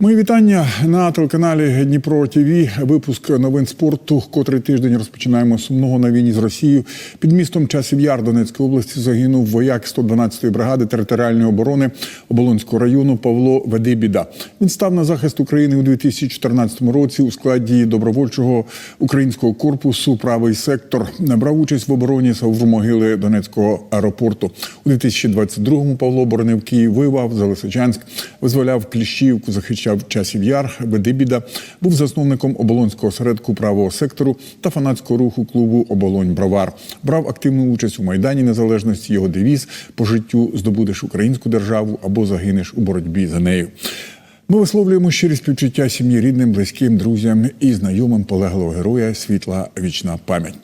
Мої вітання на телеканалі Дніпро ТВ. Випуск новин спорту. Котрий тиждень розпочинаємо сумного на війні з Росією. Під містом Часів Яр Донецької області загинув вояк 112-ї бригади територіальної оборони Оболонського району Павло Ведибіда. Він став на захист України у 2014 році у складі добровольчого українського корпусу Правий сектор. Брав участь в обороні Саввомогили Донецького аеропорту. У 2022-му Павло боронив Київ, воював за Лисичанськ, визволяв Кліщівку, захищав часів яр. Ведибіда був засновником оболонського осередку правого сектору та фанатського руху клубу Оболонь Бравар. Брав активну участь у майдані незалежності. Його девіз по життю здобудеш українську державу або загинеш у боротьбі за нею. Ми висловлюємо щирі співчуття сім'ї рідним, близьким, друзям і знайомим полеглого героя світла вічна пам'ять.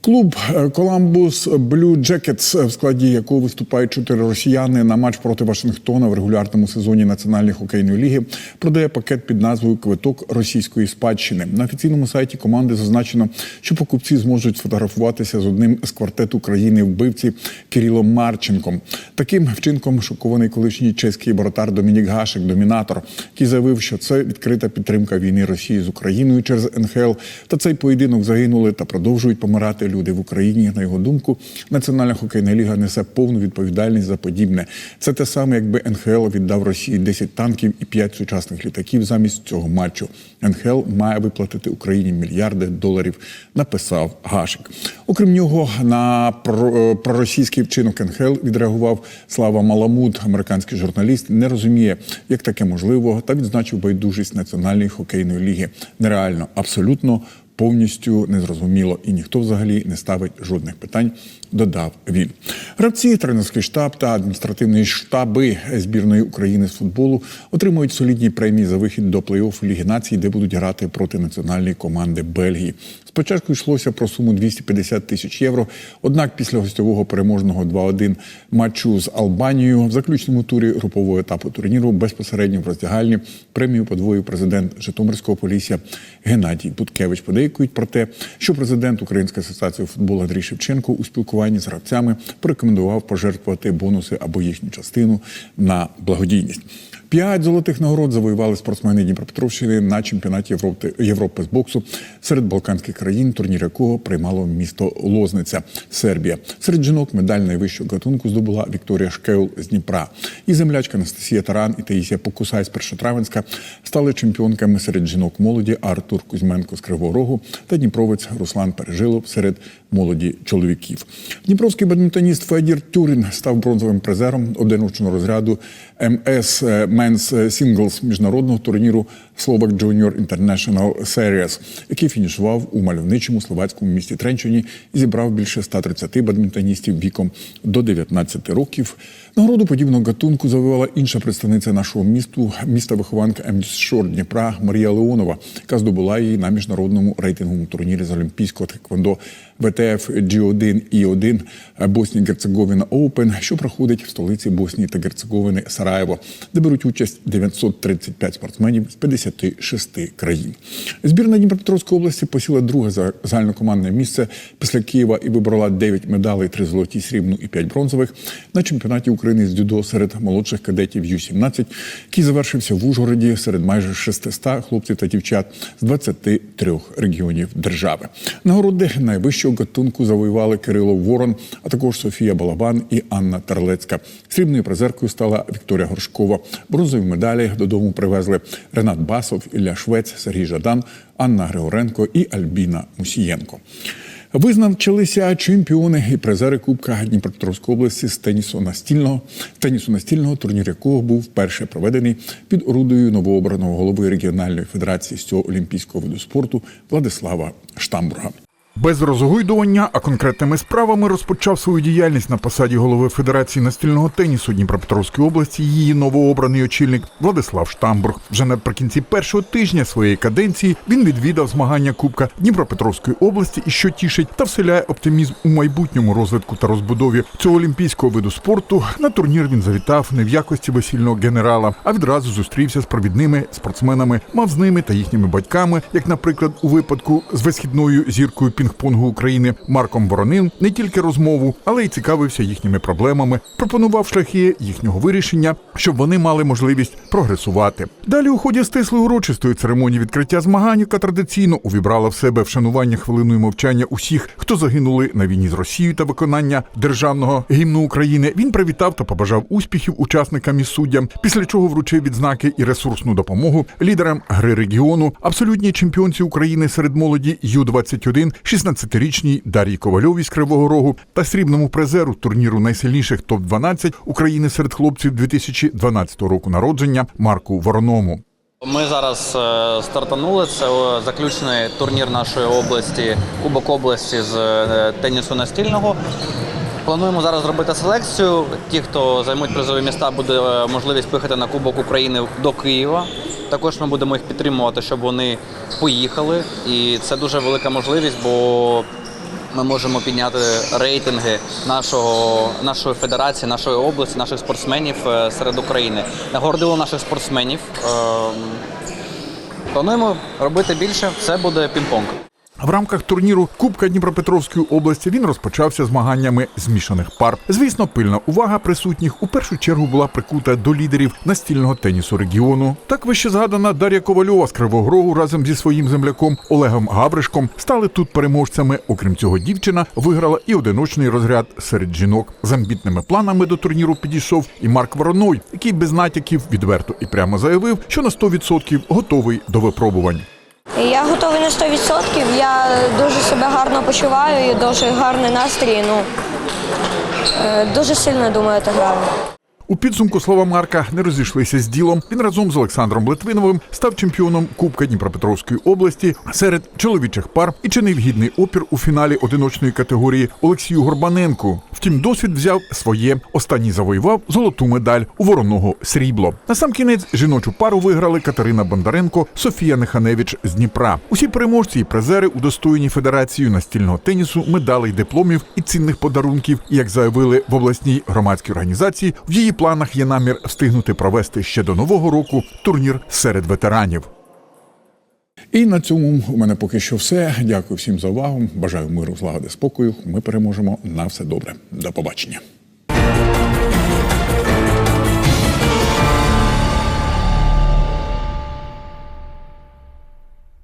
Клуб Коламбус Блю Джекетс, в складі якого виступають чотири росіяни на матч проти Вашингтона в регулярному сезоні Національної хокейної ліги, продає пакет під назвою Квиток російської спадщини. На офіційному сайті команди зазначено, що покупці зможуть сфотографуватися з одним з квартету країни вбивці Кирилом Марченком. Таким вчинком шокований колишній чеський воротар Домінік Гашик, домінатор, який заявив, що це відкрита підтримка війни Росії з Україною через НХЛ. Та цей поєдинок загинули та продовжують помирати люди в Україні. На його думку, Національна хокейна ліга несе повну відповідальність за подібне. Це те саме, якби НХЛ віддав Росії 10 танків і 5 сучасних літаків замість цього матчу. НХЛ має виплатити Україні мільярди доларів. Написав Гашик. Окрім нього, на про- проросійський вчинок НХЛ відреагував Слава Маламут, американський журналіст, не розуміє, як таке можливо, та відзначив байдужість Національної хокейної ліги. Нереально, абсолютно повністю незрозуміло, і ніхто взагалі не ставить жодних питань. Додав він. Гравці, тренерський штаб та адміністративні штаби збірної України з футболу отримують солідні премії за вихід до плей-офф Ліги націй, де будуть грати проти національної команди Бельгії. Спочатку йшлося про суму 250 тисяч євро. Однак після гостьового переможного 2-1 матчу з Албанією в заключному турі групового етапу турніру безпосередньо в роздягальні премію подвоїв президент Житомирського полісся Геннадій Буткевич. Подейкують про те, що президент Української асоціації футболу Андрій Шевченко у спілкуванні з гравцями порекомендував пожертвувати бонуси або їхню частину на благодійність. П'ять золотих нагород завоювали спортсмени Дніпропетровщини на чемпіонаті Європи, Європи з боксу серед балканських країн, турнір якого приймало місто Лозниця, Сербія. Серед жінок медаль найвищого гатунку здобула Вікторія Шкеул з Дніпра. І землячка Анастасія Таран і Таїсія Покусай з Першотравенська стали чемпіонками серед жінок молоді Артур Кузьменко з Кривого Рогу та Дніпровець Руслан Пережилов серед молоді чоловіків. Дніпровський бадмінтоніст Федір Тюрін став бронзовим призером одиночного розряду МС Men's Singles міжнародного турніру Slovak Junior International Series, який фінішував у мальовничому словацькому місті Тренчині і зібрав більше 130 бадмінтоністів віком до 19 років. Нагороду подібного гатунку завоювала інша представниця нашого місту, міста вихованка МСШОР Дніпра Марія Леонова, яка здобула її на міжнародному рейтинговому турнірі з олімпійського тхеквондо ВТФ G1 і 1 Боснія Герцеговина Оупен, що проходить в столиці Боснії та Герцеговини Сараєво, де беруть участь 935 спортсменів з 56 країн. Збірна Дніпропетровської області посіла друге загальнокомандне місце після Києва і вибрала 9 медалей, 3 золоті, срібну і 5 бронзових на чемпіонаті України з дзюдо серед молодших кадетів Ю-17, який завершився в Ужгороді серед майже 600 хлопців та дівчат з 23 регіонів держави. Нагороди найвищого гатунку завоювали Кирило Ворон, а також Софія Балабан і Анна Терлецька. Срібною призеркою стала Вікторія Горшкова. Бронзові медалі додому привезли Ренат Басов, Ілля Швець, Сергій Жадан, Анна Григоренко і Альбіна Мусієнко. Визначилися чемпіони і призери Кубка Дніпропетровської області з тенісу настільного, тенісу настільного, турнір якого був вперше проведений під орудою новообраного голови регіональної федерації з цього олімпійського виду спорту Владислава Штамбурга. Без розгойдування, а конкретними справами розпочав свою діяльність на посаді голови Федерації настільного тенісу Дніпропетровської області її новообраний очільник Владислав Штамбург. Вже наприкінці першого тижня своєї каденції він відвідав змагання Кубка Дніпропетровської області і що тішить та вселяє оптимізм у майбутньому розвитку та розбудові цього олімпійського виду спорту. На турнір він завітав не в якості весільного генерала, а відразу зустрівся з провідними спортсменами, мав з ними та їхніми батьками, як, наприклад, у випадку з висхідною зіркою Пінг пінгпонгу України Марком Воронин не тільки розмову, але й цікавився їхніми проблемами, пропонував шляхи їхнього вирішення, щоб вони мали можливість прогресувати. Далі у ході стислої урочистої церемонії відкриття змагань, яка традиційно увібрала в себе вшанування хвилиною мовчання усіх, хто загинули на війні з Росією та виконання державного гімну України. Він привітав та побажав успіхів учасникам і суддям, після чого вручив відзнаки і ресурсну допомогу лідерам гри регіону, абсолютній чемпіонці України серед молоді Ю-21, 16-річній Дар'ї Ковальовій з Кривого Рогу та срібному призеру турніру найсильніших топ-12 України серед хлопців 2012 року народження Марку Вороному. Ми зараз е, стартанули. Це е, заключний турнір нашої області, Кубок області з е, тенісу настільного. Плануємо зараз зробити селекцію. Ті, хто займуть призові міста, буде можливість поїхати на Кубок України до Києва. Також ми будемо їх підтримувати, щоб вони поїхали. І це дуже велика можливість, бо ми можемо підняти рейтинги нашого, нашої федерації, нашої області, наших спортсменів е, серед України. Нагородили наших спортсменів. Ем, Плануємо робити більше. Це буде пінг-понг. В рамках турніру Кубка Дніпропетровської області він розпочався змаганнями змішаних пар. Звісно, пильна увага присутніх у першу чергу була прикута до лідерів настільного тенісу регіону. Так вище згадана Дар'я Ковальова з Кривого Рогу разом зі своїм земляком Олегом Габришком стали тут переможцями. Окрім цього, дівчина виграла і одиночний розряд серед жінок. З амбітними планами до турніру підійшов і Марк Вороной, який без натяків відверто і прямо заявив, що на 100% готовий до випробувань. Я готовий на 100%. Я дуже себе гарно почуваю і дуже гарний настрій. Ну, е, дуже сильно думаю, це граю. У підсумку слова Марка не розійшлися з ділом. Він разом з Олександром Литвиновим став чемпіоном Кубка Дніпропетровської області серед чоловічих пар і чинив гідний опір у фіналі одиночної категорії Олексію Горбаненку. Втім, досвід взяв своє. Останній завоював золоту медаль у вороного срібло. На сам кінець жіночу пару виграли Катерина Бондаренко, Софія Неханевич з Дніпра. Усі переможці і призери удостоєні Федерацією настільного тенісу, медалей, дипломів і цінних подарунків. Як заявили в обласній громадській організації, в її планах є намір встигнути провести ще до нового року турнір серед ветеранів. І на цьому у мене поки що все. Дякую всім за увагу. Бажаю миру, злагоди, спокою. Ми переможемо на все добре. До побачення.